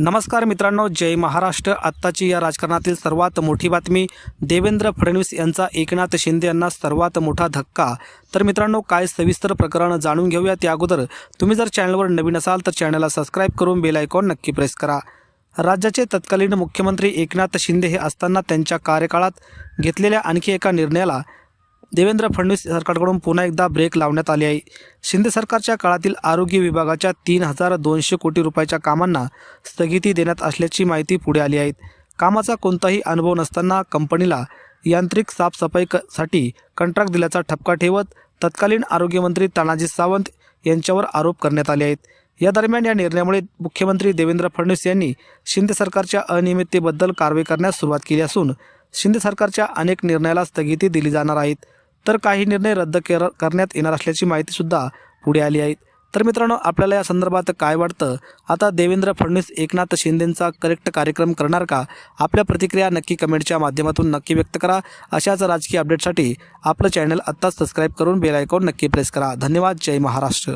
नमस्कार मित्रांनो जय महाराष्ट्र. आत्ताची या राजकारणातील सर्वात मोठी बातमी देवेंद्र फडणवीस यांचा एकनाथ शिंदे यांना सर्वात मोठा धक्का. तर मित्रांनो काय सविस्तर प्रकरण जाणून घेऊया. त्या अगोदर तुम्ही जर चॅनलवर नवीन असाल तर चॅनलला सबस्क्राईब करून बेल आयकॉन नक्की प्रेस करा. राज्याचे तत्कालीन मुख्यमंत्री एकनाथ शिंदे हे असताना त्यांच्या कार्यकाळात घेतलेल्या आणखी एका निर्णयाला देवेंद्र फडणवीस सरकारकडून पुन्हा एकदा ब्रेक लावण्यात आली आहे. शिंदे सरकारच्या काळातील आरोग्य विभागाच्या तीन हजार दोनशे कोटी रुपयाच्या कामांना स्थगिती देण्यात असल्याची माहिती पुढे आली आहे. कामाचा कोणताही अनुभव नसताना कंपनीला यांत्रिक साफसफाई क- दिल्याचा ठपका ठेवत तत्कालीन आरोग्यमंत्री तानाजी सावंत यांच्यावर आरोप करण्यात आले आहेत. या दरम्यान या निर्णयामुळे मुख्यमंत्री देवेंद्र फडणवीस यांनी शिंदे सरकारच्या अनियमिततेबद्दल कारवाई करण्यास सुरुवात केली असून शिंदे सरकारच्या अनेक निर्णयाला स्थगिती दिली जाणार आहेत तर काही निर्णय रद्द कर करण्यात येणार असल्याची माहितीसुद्धा पुढे आली आहे. तर मित्रांनो आपल्याला या संदर्भात काय वाटतं? आता देवेंद्र फडणवीस एकनाथ शिंदेंचा करेक्ट कार्यक्रम करणार का? आपल्या प्रतिक्रिया नक्की कमेंटच्या माध्यमातून नक्की व्यक्त करा. अशाच राजकीय अपडेटसाठी आपलं चॅनल आत्ताच सबस्क्राईब करून बेल आयकॉन नक्की प्रेस करा. धन्यवाद. जय महाराष्ट्र.